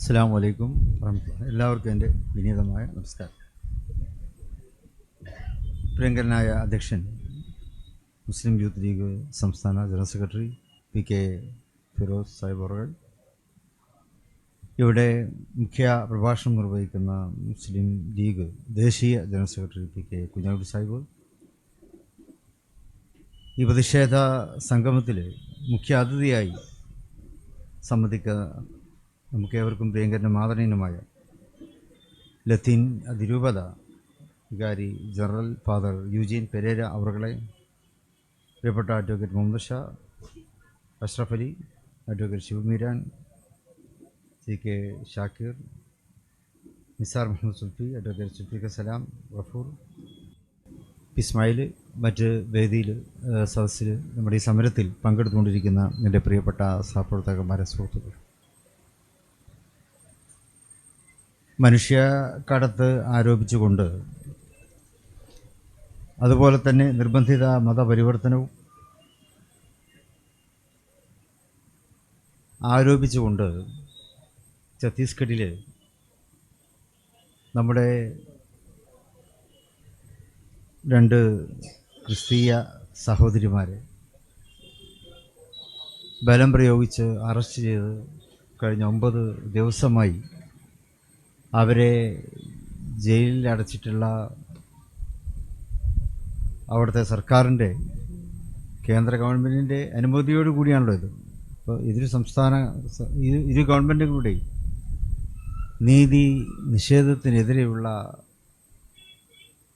അസ്സാം വലൈക്കും. എല്ലാവർക്കും എന്റെ വിനീതമായ നമസ്കാരം പ്രിയങ്കരനായ അധ്യക്ഷൻ മുസ്ലിം യൂത്ത് ലീഗ് സംസ്ഥാന general secretary P K Firoz Sahib ഇവിടെ മുഖ്യ പ്രഭാഷണം നിർവഹിക്കുന്ന മുസ്ലിം ലീഗ് ദേശീയ general secretary P K Kunjakkutty Sahib ഈ പ്രതിഷേധ സംഗമത്തിൽ മുഖ്യ അതിഥിയായി സംബന്ധിക്ക നമുക്കേവർക്കും പ്രിയങ്കരനും ആദരണീയനുമായ ലത്തീൻ അതിരൂപത വികാരി ജനറൽ ഫാദർ യുജീൻ പെരേര അവറുകളെ പ്രിയപ്പെട്ട advocate Muhammad Shah Ashraf Ali advocate Shivameeran C K Shakir Nisar Muhammad Sulfi advocate Sulfik Salam Rafoor Ismail മറ്റ് വേദിയിൽ സദസ്സിൽ നമ്മുടെ ഈ സമരത്തിൽ പങ്കെടുത്തുകൊണ്ടിരിക്കുന്ന എന്റെ പ്രിയപ്പെട്ട സഹപ്രവർത്തകന്മാരെ സുഹൃത്തുക്കൾ മനുഷ്യ കടത്ത് ആരോപിച്ചുകൊണ്ട് അതുപോലെ തന്നെ നിർബന്ധിത മതപരിവർത്തനവും ആരോപിച്ചുകൊണ്ട് ഛത്തീസ്ഗഡിൽ നമ്മുടെ രണ്ട് ക്രിസ്തീയ സഹോദരിമാരെ ബലം പ്രയോഗിച്ച് അറസ്റ്റ് ചെയ്ത് കഴിഞ്ഞ ഒമ്പത് ദിവസമായി അവരെ ജയിലിൽ അടച്ചിട്ടുള്ള അവിടുത്തെ സർക്കാരിന്റെ കേന്ദ്ര ഗവൺമെന്റിന്റെ അനുമതിയോട് കൂടിയാണല്ലോ ഇത്. അപ്പോൾ ഇതൊരു സംസ്ഥാന ഇരു ഗവൺമെന്റുകളുടെയും നീതി നിഷേധത്തിനെതിരെയുള്ള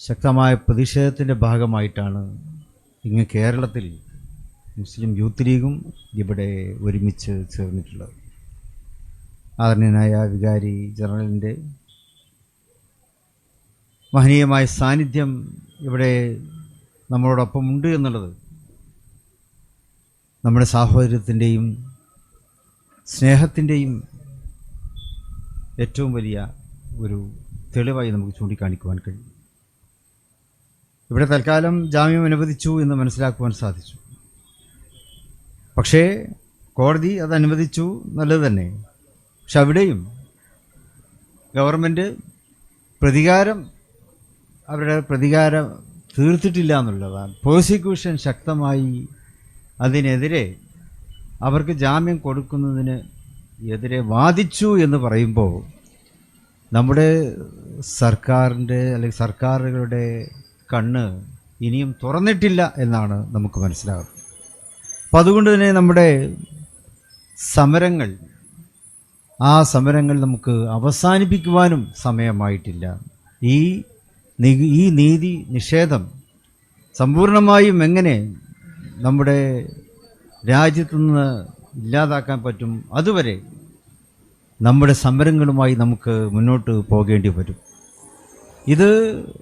ശക്തമായ പ്രതിഷേധത്തിന്റെ ഭാഗമായിട്ടാണ് ഇങ്ങ് കേരളത്തിൽ മുസ്ലിം യൂത്ത് ലീഗും ഇവിടെ ഒരുമിച്ച് ചേർന്നിട്ടുള്ളത്. ആദരണീയനായ വികാരി ജനറലിന്റെ മഹനീയമായ സാന്നിധ്യം ഇവിടെ നമ്മളോടൊപ്പം ഉണ്ട് എന്നുള്ളത് നമ്മുടെ സാഹോദര്യത്തിന്റെയും സ്നേഹത്തിന്റെയും ഏറ്റവും വലിയ ഒരു തെളിവായി നമുക്ക് ചൂണ്ടിക്കാണിക്കുവാൻ കഴിയും. ഇവിടെ തൽക്കാലം ജാമ്യം അനുവദിച്ചു എന്ന് മനസ്സിലാക്കുവാൻ സാധിച്ചു. പക്ഷേ കോടതി അത് അനുവദിച്ചു നല്ലത് തന്നെ. പക്ഷെ അവിടെയും ഗവൺമെന്റ് പ്രതികാരം അവരുടെ പ്രതികാരം തീർത്തിട്ടില്ല എന്നുള്ളതാണ്. പ്രോസിക്യൂഷൻ ശക്തമായി അതിനെതിരെ അവർക്ക് ജാമ്യം കൊടുക്കുന്നതിന് എതിരെ വാദിച്ചു എന്ന് പറയുമ്പോൾ നമ്മുടെ സർക്കാരിന്റെ അല്ലെങ്കിൽ സർക്കാരുകളുടെ കണ്ണ് ഇനിയും തുറന്നിട്ടില്ല എന്നാണ് നമുക്ക് മനസ്സിലാകുന്നത്. അപ്പം അതുകൊണ്ട് തന്നെ നമ്മുടെ സമരങ്ങൾ ആ സമരങ്ങൾ നമുക്ക് അവസാനിപ്പിക്കുവാനും സമയമായിട്ടില്ല. ഈ ഈ നീതി നിഷേധം സമ്പൂർണമായും എങ്ങനെ നമ്മുടെ രാജ്യത്തു നിന്ന് ഇല്ലാതാക്കാൻ പറ്റും? അതുവരെ നമ്മുടെ സമരങ്ങളുമായി നമുക്ക് മുന്നോട്ട് പോകേണ്ടി വരും. ഇത്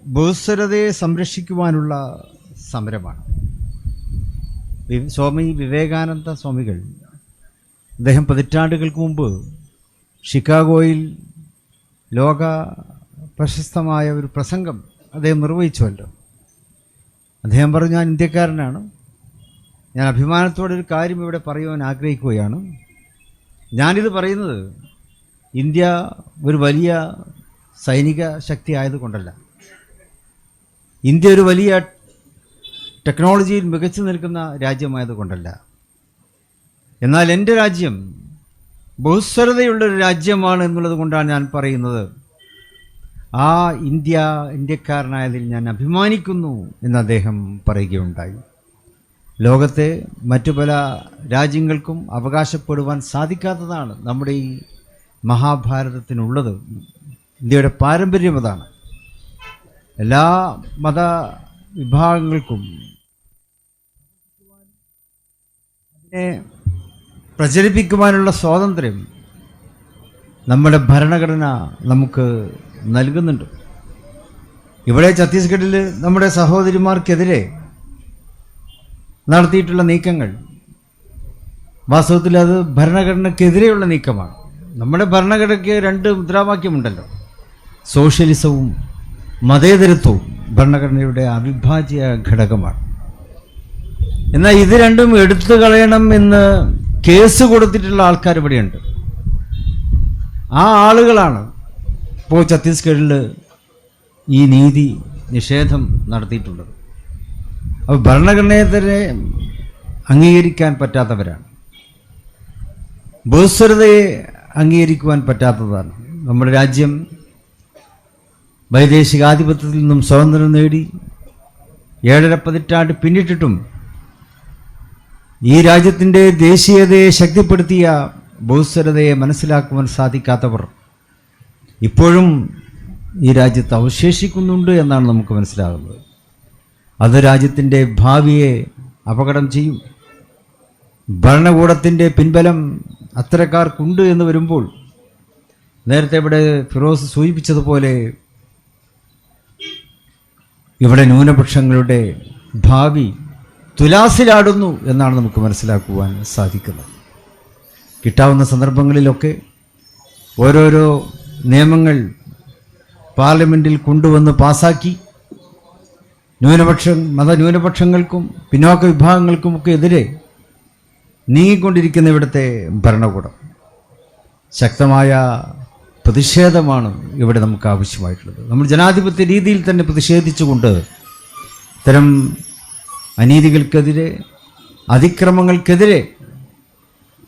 ബഹുസ്വരതയെ സംരക്ഷിക്കുവാനുള്ള സമരമാണ്. സ്വാമി വിവേകാനന്ദ സ്വാമികൾ അദ്ദേഹം പതിറ്റാണ്ടുകൾക്ക് മുമ്പ് ഷിക്കാഗോയിൽ ലോക പ്രശസ്തമായ ഒരു പ്രസംഗം അദ്ദേഹം നിർവഹിച്ചുവല്ലോ. അദ്ദേഹം പറഞ്ഞു ഞാൻ ഇന്ത്യക്കാരനാണ്. ഞാൻ അഭിമാനത്തോടെ ഒരു കാര്യം ഇവിടെ പറയുവാൻ ആഗ്രഹിക്കുകയാണ്. ഞാനിത് പറയുന്നത് ഇന്ത്യ ഒരു വലിയ സൈനിക ശക്തി ആയതുകൊണ്ടല്ല. ഇന്ത്യ ഒരു വലിയ ടെക്നോളജിയിൽ മികച്ചു നിൽക്കുന്ന രാജ്യമായതുകൊണ്ടല്ല. എന്നാൽ എന്റെ രാജ്യം ബഹുസ്വരതയുള്ളൊരു രാജ്യമാണ് എന്നുള്ളത് കൊണ്ടാണ് ഞാൻ പറയുന്നത്. ആ ഇന്ത്യ ഇന്ത്യക്കാരനായതിൽ ഞാൻ അഭിമാനിക്കുന്നു എന്ന് അദ്ദേഹം പറയുകയുണ്ടായി. ലോകത്തെ മറ്റു പല രാജ്യങ്ങൾക്കും അവകാശപ്പെടുവാൻ സാധിക്കാത്തതാണ് നമ്മുടെ ഈ മഹാഭാരതത്തിനുള്ളത്. ഇന്ത്യയുടെ പാരമ്പര്യം അതാണ്. എല്ലാ മത വിഭാഗങ്ങൾക്കും അതിനെ പ്രചരിപ്പിക്കുവാനുള്ള സ്വാതന്ത്ര്യം നമ്മുടെ ഭരണഘടന നമുക്ക് നൽകുന്നുണ്ട്. ഇവിടെ ഛത്തീസ്ഗഡിൽ നമ്മുടെ സഹോദരിമാർക്കെതിരെ നടത്തിയിട്ടുള്ള നീക്കങ്ങൾ വാസ്തവത്തിൽ അത് ഭരണഘടനയ്ക്കെതിരെയുള്ള നീക്കമാണ്. നമ്മുടെ ഭരണഘടനയ്ക്ക് രണ്ട് മുദ്രാവാക്യമുണ്ടല്ലോ. സോഷ്യലിസവും മതേതരത്വവും ഭരണഘടനയുടെ അവിഭാജ്യ ഘടകമാണ്. എന്നാൽ ഇത് രണ്ടും എടുത്തു കളയണം എന്ന് കേസ് കൊടുത്തിട്ടുള്ള ആൾക്കാർ ഇവിടെയുണ്ട്. ആ ആളുകളാണ് ഇപ്പോൾ ഛത്തീസ്ഗഡിൽ ഈ നീതി നിഷേധം നടത്തിയിട്ടുള്ളത്. അപ്പോൾ ഭരണഘടനയെ അംഗീകരിക്കാൻ പറ്റാത്തവരാണ്. ബഹുസ്വരതയെ അംഗീകരിക്കുവാൻ പറ്റാത്തതാണ്. നമ്മുടെ രാജ്യം വൈദേശികാധിപത്യത്തിൽ നിന്നും സ്വാതന്ത്ര്യം നേടി ഏഴര പതിറ്റാണ്ട് പിന്നിട്ടിട്ടും ഈ രാജ്യത്തിന്റെ ദേശീയതയെ ശക്തിപ്പെടുത്തിയ ബഹുസ്വരതയെ മനസ്സിലാക്കുവാൻ സാധിക്കാത്തവർ ഇപ്പോഴും ഈ രാജ്യത്ത് അവശേഷിക്കുന്നുണ്ട് എന്നാണ് നമുക്ക് മനസ്സിലാകുന്നത്. അത് രാജ്യത്തിന്റെ ഭാവിയെ അപകടം ചെയ്യും. ഭരണകൂടത്തിന്റെ പിൻബലം അത്തരക്കാർക്കുണ്ട് എന്ന് വരുമ്പോൾ നേരത്തെ ഇവിടെ ഫിറോസ് സൂചിപ്പിച്ചതുപോലെ ഇവിടെ ന്യൂനപക്ഷങ്ങളുടെ ഭാവി തുലാസിലാടുന്നു എന്നാണ് നമുക്ക് മനസ്സിലാക്കുവാൻ സാധിക്കുന്നത്. കിട്ടാവുന്ന സന്ദർഭങ്ങളിലൊക്കെ ഓരോരോ നിയമങ്ങൾ പാർലമെന്റിൽ കൊണ്ടുവന്ന് പാസാക്കി. ന്യൂനപക്ഷ മതന്യൂനപക്ഷങ്ങൾക്കും പിന്നോക്ക വിഭാഗങ്ങൾക്കുമൊക്കെ എതിരെ നീങ്ങിക്കൊണ്ടിരിക്കുന്ന ഇവിടുത്തെ ഭരണകൂടം. ശക്തമായ പ്രതിഷേധമാണ് ഇവിടെ നമുക്ക് ആവശ്യമായിട്ടുള്ളത്. നമ്മൾ ജനാധിപത്യ രീതിയിൽ തന്നെ പ്രതിഷേധിച്ചുകൊണ്ട് ഇത്തരം അനീതികൾക്കെതിരെ അതിക്രമങ്ങൾക്കെതിരെ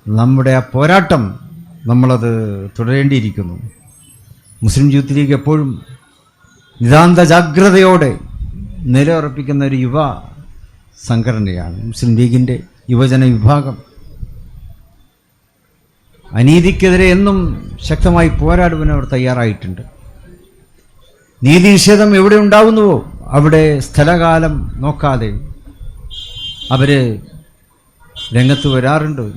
നമ്മുടെ ആ പോരാട്ടം നമ്മളത് തുടരേണ്ടിയിരിക്കുന്നു. മുസ്ലിം യൂത്ത് ലീഗ് എപ്പോഴും നിതാന്ത ജാഗ്രതയോടെ നിലയുറപ്പിക്കുന്ന ഒരു യുവ സംഘടനയാണ് മുസ്ലിം ലീഗിന്റെ യുവജന വിഭാഗം. അനീതിക്കെതിരെ എന്നും ശക്തമായി പോരാടുവാൻ അവർ തയ്യാറായിട്ടുണ്ട്. നീതി നിഷേധം എവിടെ ഉണ്ടാവുന്നുവോ അവിടെ സ്ഥലകാലം നോക്കാതെ അവർ രംഗത്ത് വരാറുണ്ട്.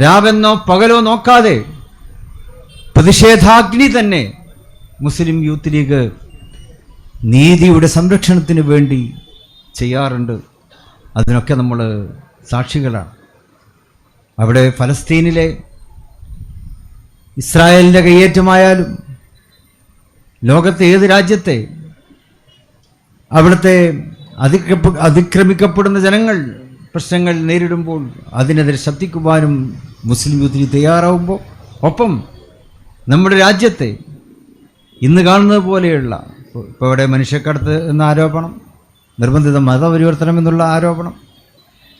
രാവെന്നോ പകലോ നോക്കാതെ പ്രതിഷേധാഗ്നി തന്നെ മുസ്ലിം യൂത്ത് ലീഗ് നീതിയുടെ സംരക്ഷണത്തിന് വേണ്ടി ചെയ്യാറുണ്ട്. അതിനൊക്കെ നമ്മൾ സാക്ഷികളാണ്. അവിടെ ഫലസ്തീനിലെ ഇസ്രായേലിന്റെ കയ്യേറ്റമായാലും ലോകത്തെ ഏത് രാജ്യത്തെ അവിടുത്തെ അതിക്രപ്പ അതിക്രമിക്കപ്പെടുന്ന ജനങ്ങൾ പ്രശ്നങ്ങൾ നേരിടുമ്പോൾ അതിനെതിരെ ശബ്ദിക്കുവാനും മുസ്ലിം യൂത്തിന് തയ്യാറാവുമ്പോൾ ഒപ്പം നമ്മുടെ രാജ്യത്തെ ഇന്ന് കാണുന്നത് പോലെയുള്ള ഇപ്പോൾ ഇവിടെ മനുഷ്യക്കടത്ത് എന്ന ആരോപണം നിർബന്ധിത മതപരിവർത്തനം എന്നുള്ള ആരോപണം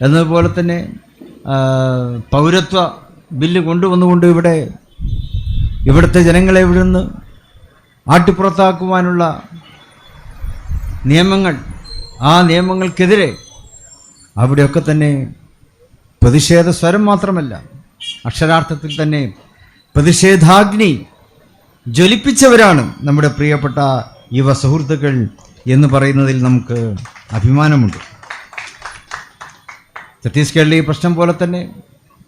എന്നതുപോലെ തന്നെ പൗരത്വ ബില്ല് കൊണ്ടുവന്നുകൊണ്ട് ഇവിടെ ഇവിടുത്തെ ജനങ്ങളെ ഇവിടുന്ന് ആട്ടിപ്പുറത്താക്കുവാനുള്ള നിയമങ്ങൾ ആ നിയമങ്ങൾക്കെതിരെ അവിടെയൊക്കെ തന്നെ പ്രതിഷേധ സ്വരം മാത്രമല്ല അക്ഷരാർത്ഥത്തിൽ തന്നെ പ്രതിഷേധാഗ്നി ജ്വലിപ്പിച്ചവരാണ് നമ്മുടെ പ്രിയപ്പെട്ട യുവ സുഹൃത്തുക്കൾ എന്ന് പറയുന്നതിൽ നമുക്ക് അഭിമാനമുണ്ട്. ഛത്തീസ്ഗഡിലെ ഈ പ്രശ്നം പോലെ തന്നെ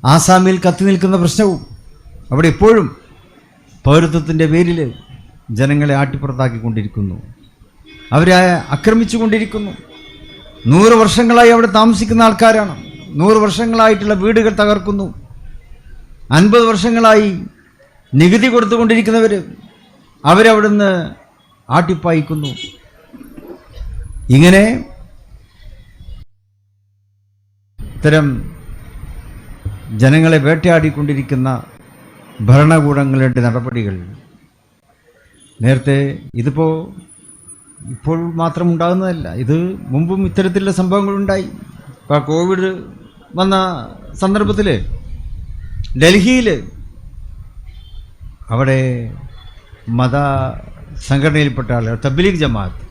ആസാമിൽ കത്തി നിൽക്കുന്ന പ്രശ്നവും അവിടെ ഇപ്പോഴും പൗരത്വത്തിന്റെ പേരിൽ ജനങ്ങളെ ആട്ടിപ്പുറത്താക്കിക്കൊണ്ടിരിക്കുന്നു. അവരെ ആക്രമിച്ചുകൊണ്ടിരിക്കുന്നു. നൂറ് വർഷങ്ങളായി അവിടെ താമസിക്കുന്ന ആൾക്കാരാണ്. നൂറ് വർഷങ്ങളായിട്ടുള്ള വീടുകൾ തകർക്കുന്നു. അൻപത് വർഷങ്ങളായി നികുതി കൊടുത്തുകൊണ്ടിരിക്കുന്നവർ അവരവിടുന്ന് ആട്ടിപ്പായിക്കുന്നു. ഇങ്ങനെ ഇത്തരം ജനങ്ങളെ വേട്ടയാടിക്കൊണ്ടിരിക്കുന്ന ഭരണകൂടങ്ങളുടെ നടപടികൾ. നേരത്തെ ഇതിപ്പോൾ ഇപ്പോൾ മാത്രം ഉണ്ടാകുന്നതല്ല. ഇത് മുമ്പും ഇത്തരത്തിലുള്ള സംഭവങ്ങളുണ്ടായി ഇപ്പോൾ കോവിഡ് വന്ന സന്ദർഭത്തിൽ ഡൽഹിയിൽ അവിടെ മത സംഘടനയിൽപ്പെട്ട ആളുകൾ തബ്ലീഗ് ജമാഅത്ത്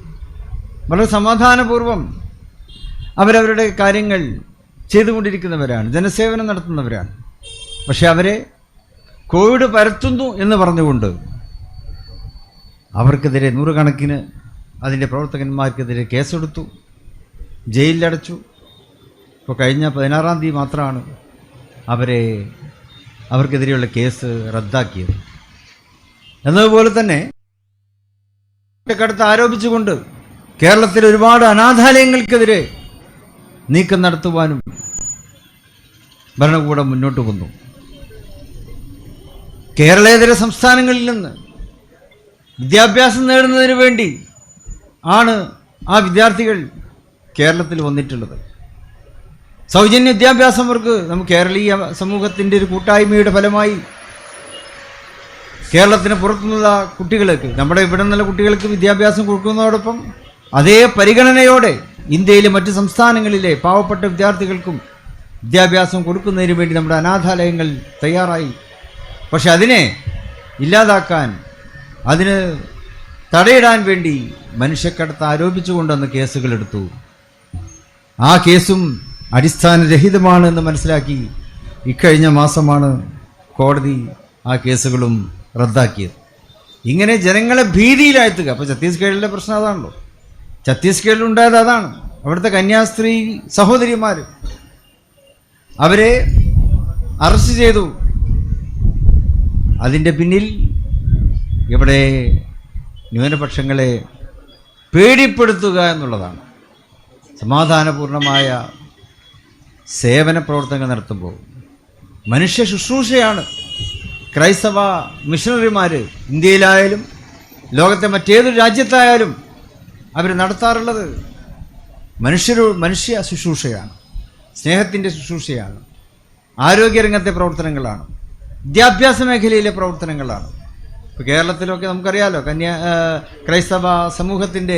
വളരെ സമാധാനപൂർവം അവരവരുടെ കാര്യങ്ങൾ ചെയ്തുകൊണ്ടിരിക്കുന്നവരാണ് ജനസേവനം നടത്തുന്നവരാണ്. പക്ഷെ അവരെ കോവിഡ് പരത്തുന്നു എന്ന് പറഞ്ഞുകൊണ്ട് അവർക്കെതിരെ നൂറുകണക്കിന് അതിന്റെ പ്രവർത്തകന്മാർക്കെതിരെ കേസെടുത്തു ജയിലിലടച്ചു. ഇപ്പോൾ കഴിഞ്ഞ പതിനാറാം തീയതി മാത്രമാണ് അവരെ അവർക്കെതിരെയുള്ള കേസ് റദ്ദാക്കിയത്. എന്നതുപോലെ തന്നെ കടുത്ത് ആരോപിച്ചുകൊണ്ട് കേരളത്തിൽ ഒരുപാട് അനാഥാലയങ്ങൾക്കെതിരെ നീക്കം നടത്തുവാനും ഭരണകൂടം മുന്നോട്ട് വന്നു. കേരളേതര സംസ്ഥാനങ്ങളിൽ നിന്ന് വിദ്യാഭ്യാസം നേടുന്നതിന് വേണ്ടി ആണ് ആ വിദ്യാർത്ഥികൾ കേരളത്തിൽ വന്നിട്ടുള്ളത്. സൗജന്യ വിദ്യാഭ്യാസം അവർക്ക് നമുക്ക് കേരളീയ സമൂഹത്തിന്റെ ഒരു കൂട്ടായ്മയുടെ ഫലമായി കേരളത്തിന് പുറത്തുനിന്നുള്ള കുട്ടികൾക്ക് നമ്മുടെ ഇവിടെ നിന്നുള്ള കുട്ടികൾക്ക് വിദ്യാഭ്യാസം കൊടുക്കുന്നതോടൊപ്പം അതേ പരിഗണനയോടെ ഇന്ത്യയിലെ മറ്റ് സംസ്ഥാനങ്ങളിലെ പാവപ്പെട്ട വിദ്യാർത്ഥികൾക്കും വിദ്യാഭ്യാസം കൊടുക്കുന്നതിന് വേണ്ടി നമ്മുടെ അനാഥാലയങ്ങൾ തയ്യാറായി. പക്ഷെ അതിനെ ഇല്ലാതാക്കാൻ അതിന് തടയിടാൻ വേണ്ടി മനുഷ്യക്കടത്ത് ആരോപിച്ചുകൊണ്ടെന്ന് കേസുകളെടുത്തു ആ കേസും അടിസ്ഥാനരഹിതമാണ് എന്ന് മനസ്സിലാക്കി ഇക്കഴിഞ്ഞ മാസമാണ് കോടതി ആ കേസുകളും റദ്ദാക്കിയത്. ഇങ്ങനെ ജനങ്ങളെ ഭീതിയിലാഴ്ത്തുക. അപ്പോൾ ഛത്തീസ്ഗഡിലെ പ്രശ്നം അതാണല്ലോ. ഛത്തീസ്ഗഡിൽ ഉണ്ടായത് അതാണ്. അവിടുത്തെ കന്യാസ്ത്രീ സഹോദരിമാർ അവരെ അറസ്റ്റ് ചെയ്തു. അതിന്റെ പിന്നിൽ ഇവിടെ ന്യൂനപക്ഷങ്ങളെ പേടിപ്പെടുത്തുക എന്നുള്ളതാണ്. സമാധാനപൂർണമായ സേവന പ്രവർത്തനങ്ങൾ നടത്തുമ്പോൾ മനുഷ്യ ശുശ്രൂഷയാണ്. ക്രൈസ്തവ മിഷണറിമാർ ഇന്ത്യയിലായാലും ലോകത്തെ മറ്റേതൊരു രാജ്യത്തായാലും അവർ നടത്താറുള്ളത് മനുഷ്യരു മനുഷ്യ ശുശ്രൂഷയാണ് സ്നേഹത്തിന്റെ ശുശ്രൂഷയാണ് ആരോഗ്യരംഗത്തെ പ്രവർത്തനങ്ങളാണ് വിദ്യാഭ്യാസ മേഖലയിലെ പ്രവർത്തനങ്ങളാണ്. ഇപ്പോൾ കേരളത്തിലൊക്കെ നമുക്കറിയാമല്ലോ കന്യാ ക്രൈസ്തവ സമൂഹത്തിന്റെ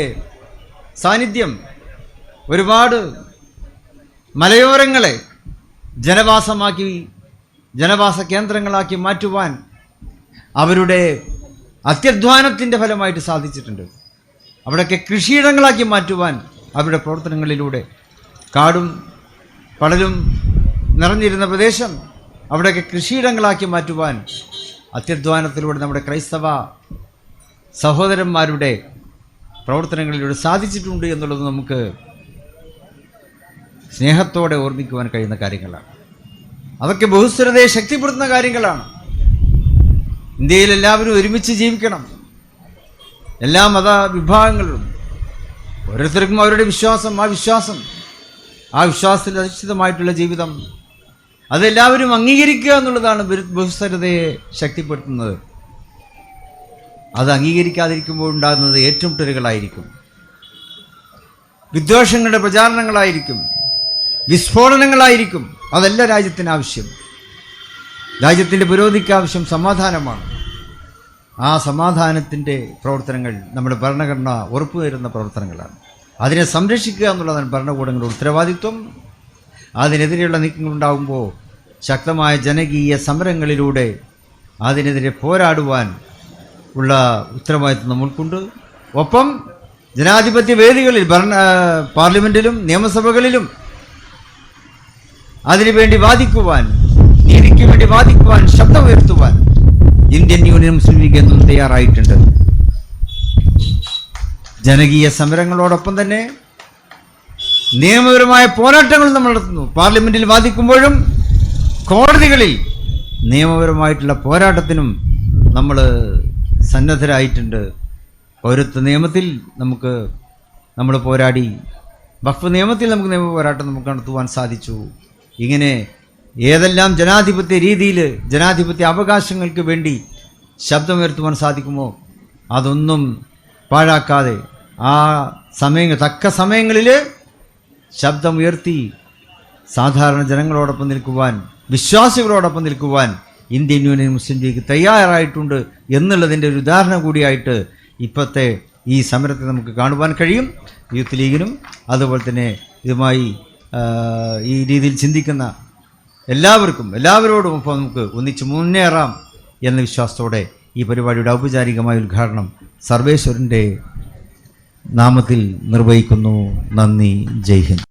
സാന്നിധ്യം ഒരുപാട് മലയോരങ്ങളെ ജനവാസമാക്കി ജനവാസ കേന്ദ്രങ്ങളാക്കി മാറ്റുവാൻ അവരുടെ അത്യധ്വാനത്തിന്റെ ഫലമായിട്ട് സാധിച്ചിട്ടുണ്ട്. അവിടെയൊക്കെ കൃഷിയിടങ്ങളാക്കി മാറ്റുവാൻ അവരുടെ പ്രവർത്തനങ്ങളിലൂടെ കാടും പടലും നിറഞ്ഞിരുന്ന പ്രദേശം അവിടെയൊക്കെ കൃഷിയിടങ്ങളാക്കി മാറ്റുവാൻ അത്യധ്വാനത്തിലൂടെ നമ്മുടെ ക്രൈസ്തവ സഹോദരന്മാരുടെ പ്രവർത്തനങ്ങളിലൂടെ സാധിച്ചിട്ടുണ്ട് എന്നുള്ളത് നമുക്ക് സ്നേഹത്തോടെ ഓർമ്മിക്കുവാൻ കഴിയുന്ന കാര്യങ്ങളാണ്. അതൊക്കെ ബഹുസ്വരതയെ ശക്തിപ്പെടുത്തുന്ന കാര്യങ്ങളാണ്. ഇന്ത്യയിൽ എല്ലാവരും ഒരുമിച്ച് ജീവിക്കണം. എല്ലാ മത വിഭാഗങ്ങളും ഓരോരുത്തർക്കും അവരുടെ വിശ്വാസം ആ വിശ്വാസം ആ വിശ്വാസത്തിൽ അധിഷ്ഠിതമായിട്ടുള്ള ജീവിതം അതെല്ലാവരും അംഗീകരിക്കുക എന്നുള്ളതാണ് ബഹു- ബഹുസ്വരതയെ ശക്തിപ്പെടുത്തുന്നത്. അത് അംഗീകരിക്കാതിരിക്കുമ്പോൾ ഉണ്ടാകുന്നത് ഏറ്റുമുട്ടലുകളായിരിക്കും. വിദ്വേഷങ്ങളുടെ പ്രചാരണങ്ങളായിരിക്കും. വിസ്ഫോടനങ്ങളായിരിക്കും. അതല്ല രാജ്യത്തിന് ആവശ്യം. രാജ്യത്തിന്റെ പുരോഗതിക്ക് ആവശ്യം സമാധാനമാണ്. ആ സമാധാനത്തിന്റെ പ്രവർത്തനങ്ങൾ നമ്മുടെ ഭരണഘടന ഉറപ്പുവരുന്ന പ്രവർത്തനങ്ങളാണ്. അതിനെ സംരക്ഷിക്കുക എന്നുള്ളതാണ് ഭരണകൂടങ്ങളുടെ ഉത്തരവാദിത്വം. അതിനെതിരെയുള്ള നീക്കങ്ങൾ ഉണ്ടാകുമ്പോൾ ശക്തമായ ജനകീയ സമരങ്ങളിലൂടെ അതിനെതിരെ പോരാടുവാൻ ഉള്ള ഉത്തരവാദിത്വം നമ്മൾക്കുണ്ട് ഒപ്പം ജനാധിപത്യ വേദികളിൽ ഭരണ പാർലമെന്റിലും നിയമസഭകളിലും അതിനുവേണ്ടി വാദിക്കുവാൻ നീതിക്ക് വേണ്ടി വാദിക്കുവാൻ ശബ്ദമുയർത്തുവാൻ ഇന്ത്യൻ യൂണിയൻ മുസ്ലിം ലീഗ് എന്നും തയ്യാറായിട്ടുണ്ട്. ജനകീയ സമരങ്ങളോടൊപ്പം തന്നെ നിയമപരമായ പോരാട്ടങ്ങൾ നമ്മൾ നടത്തുന്നു. പാർലമെന്റിൽ വാദിക്കുമ്പോഴും കോടതികളിൽ നിയമപരമായിട്ടുള്ള പോരാട്ടത്തിനും നമ്മൾ സന്നദ്ധരായിട്ടുണ്ട്. പൗരത്വ നിയമത്തിൽ നമുക്ക് നമ്മൾ പോരാടി വഖഫ് നിയമത്തിൽ നമുക്ക് നിയമ പോരാട്ടം നമുക്ക് നടത്തുവാൻ സാധിച്ചു. ഇങ്ങനെ ഏതെല്ലാം ജനാധിപത്യ രീതിയിൽ ജനാധിപത്യ അവകാശങ്ങൾക്ക് വേണ്ടി ശബ്ദമുയർത്തുവാൻ സാധിക്കുമോ? അതൊന്നും പാഴാക്കാതെ ആ സമയങ്ങൾ തക്ക സമയങ്ങളിൽ ശബ്ദമുയർത്തി സാധാരണ ജനങ്ങളോടൊപ്പം നിൽക്കുവാൻ വിശ്വാസികളോടൊപ്പം നിൽക്കുവാൻ ഇന്ത്യൻ യൂണിയൻ മുസ്ലിം ലീഗ് തയ്യാറായിട്ടുണ്ട് എന്നുള്ളതിന്റെ ഒരു ഉദാഹരണം കൂടിയായിട്ട് ഇപ്പോഴത്തെ ഈ സമരത്തെ നമുക്ക് കാണുവാൻ കഴിയും. യൂത്ത് ലീഗിനും അതുപോലെ തന്നെ ഇതുമായി ഈ രീതിയിൽ ചിന്തിക്കുന്ന എല്ലാവർക്കും എല്ലാവരോടും ഒപ്പം നമുക്ക് ഒന്നിച്ച് മുന്നേറാം എന്ന വിശ്വാസത്തോടെ ഈ പരിപാടിയുടെ ഔപചാരികമായ ഉദ്ഘാടനം സർവേശ്വരന്റെ നാമത്തിൽ നിർവഹിക്കുന്നു. നന്ദി. ജയ് ഹിന്ദ്.